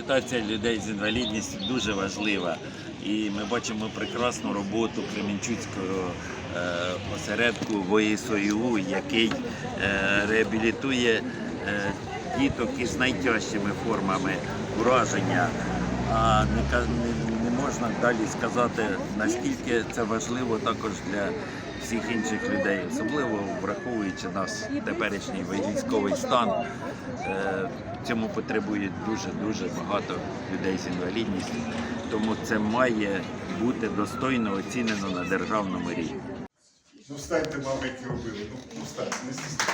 Реабілітація людей з інвалідністю дуже важлива. І ми бачимо прекрасну роботу Кременчуцького е, осередку ВОІСОЮ, який е, реабілітує е, діток із найтяжчими формами ураження. А не можна далі сказати, наскільки це важливо також для всіх інших людей, особливо враховуючи наш теперішній військовий стан. Е, Цьому потребує дуже-дуже багато людей з інвалідністю, тому це має бути достойно оцінено на державному рівні. Ну встаньте, мама, які робили. Ну, ну встаньте, не стісніть.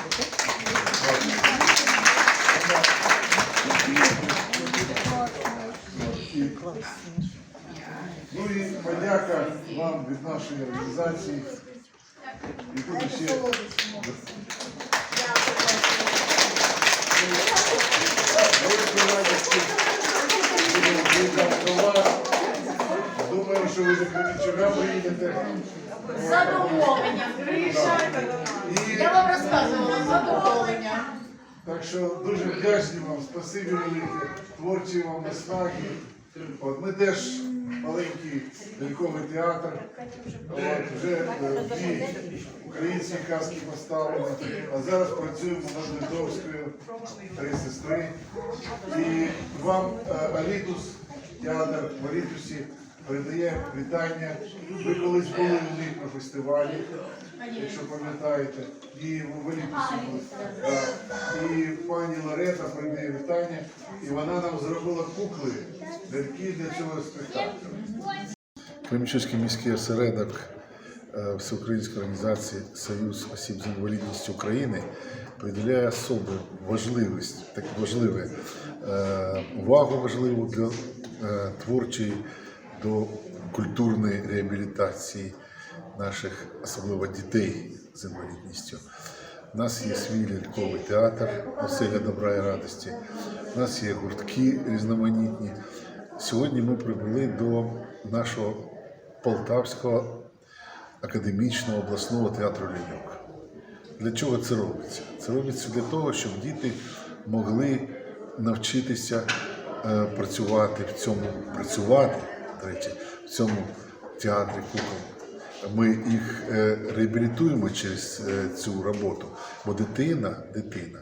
Ну і подяка вам від нашої організації. І тут ще до. Думаю, що ви за Кременчуга приїдете. З задоволенням. Приїжджайте до нас. Я вам розказувала з задоволенням. Так що дуже вдячні вам, спасибі велике, творчі вам наснаги. От ми теж маленький ляльковий театр. Вже е, дві українські казки поставлено. А зараз працюємо над Литовською три сестри. І вам е, Алітус, театр в Алітусі передає вітання. Ви колись були у них на фестивалі, якщо пам'ятаєте, і в Алітусі були. І пані Лорета передає вітання, і вона нам зробила кукли, ляльки для цього спектаклю. Кременчуцький міський осередок е, Всеукраїнської організації Союз осіб з інвалідністю України приділяє особу важливість, так важливе е, увагу важливу для е, творчої, до культурної реабілітації наших, особливо дітей з інвалідністю. У нас є свій ляльковий театр Оселя добра і радості. У нас є гуртки різноманітні. Сьогодні ми прибули до нашого Полтавського академічного обласного театру ляльок. Для чого це робиться? Це робиться для того, щоб діти могли навчитися е, працювати в цьому, працювати, до речі, в цьому театрі кукол. Ми їх е, реабілітуємо через е, цю роботу, бо дитина, дитина,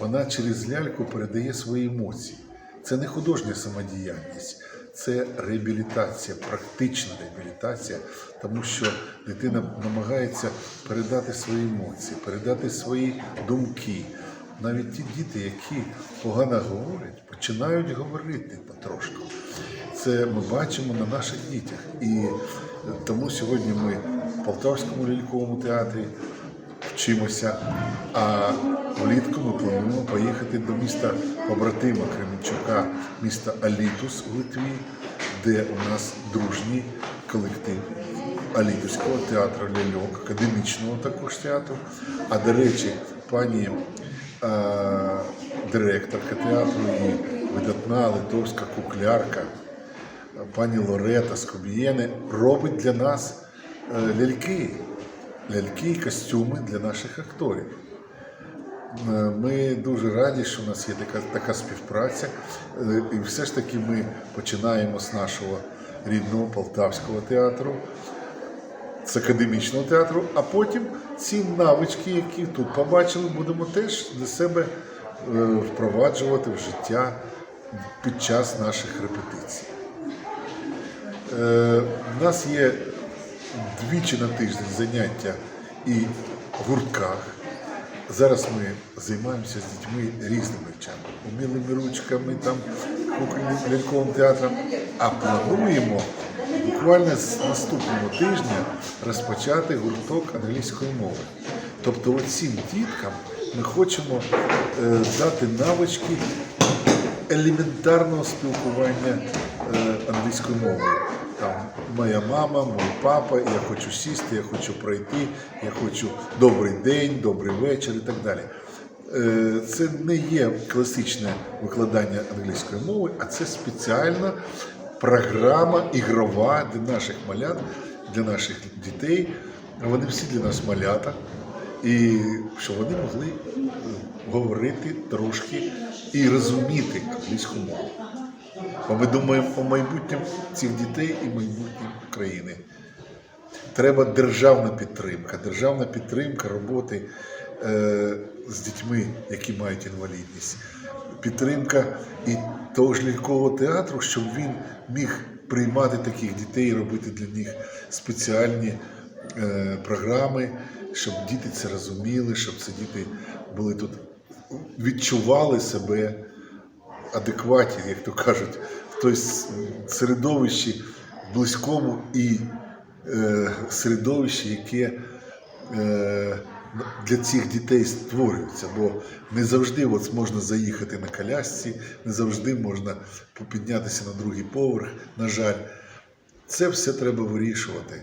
вона через ляльку передає свої емоції. Це не художня самодіяльність, це реабілітація, практична реабілітація, тому що дитина намагається передати свої емоції, передати свої думки. Навіть ті діти, які погано говорять, починають говорити потрошку. Це ми бачимо на наших дітях. І тому сьогодні ми в Полтавському ляльковому театрі вчимося. А влітку ми плануємо поїхати до міста побратима Кременчука, міста Алітус в Литві, де у нас дружній колектив Алітуського театру ляльок, академічного також театру. А до речі, пані е, директорка театру і видатна литовська куклярка пані Лорета Скобієни робить для нас е, ляльки, ляльки і костюми для наших акторів. Е, Ми дуже раді, що у нас є така, така співпраця. Е, І все ж таки ми починаємо з нашого рідного полтавського театру, з академічного театру, а потім ці навички, які тут побачили, будемо теж для себе е, впроваджувати в життя під час наших репетицій. У нас є двічі на тиждень заняття і в гуртках. Зараз ми займаємося з дітьми різними речами, умілими ручками, там, ляльковим театром. А плануємо буквально з наступного тижня розпочати гурток англійської мови. Тобто оцим діткам ми хочемо е, дати навички елементарного спілкування е, англійською мовою. Там моя мама, мій папа, я хочу сісти, я хочу пройти, я хочу добрий день, добрий вечір і так далі. Е, Це не є класичне викладання англійської мови, а це спеціальна програма ігрова для наших малят, для наших дітей. Вони всі для нас малята, і щоб вони могли говорити трошки і розуміти англійську мову. Бо ми думаємо о майбутньому цих дітей і майбутньому країни. Треба державна підтримка, державна підтримка роботи е, з дітьми, які мають інвалідність. Підтримка і того ж лялькового театру, щоб він міг приймати таких дітей і робити для них спеціальні е, програми, щоб діти це розуміли, щоб ці діти були тут, відчували себе адекватні, як то кажуть, в той середовищі близькому і е, середовищі, яке е, для цих дітей створюється. Бо не завжди от можна заїхати на колясці, не завжди можна піднятися на другий поверх. На жаль, це все треба вирішувати.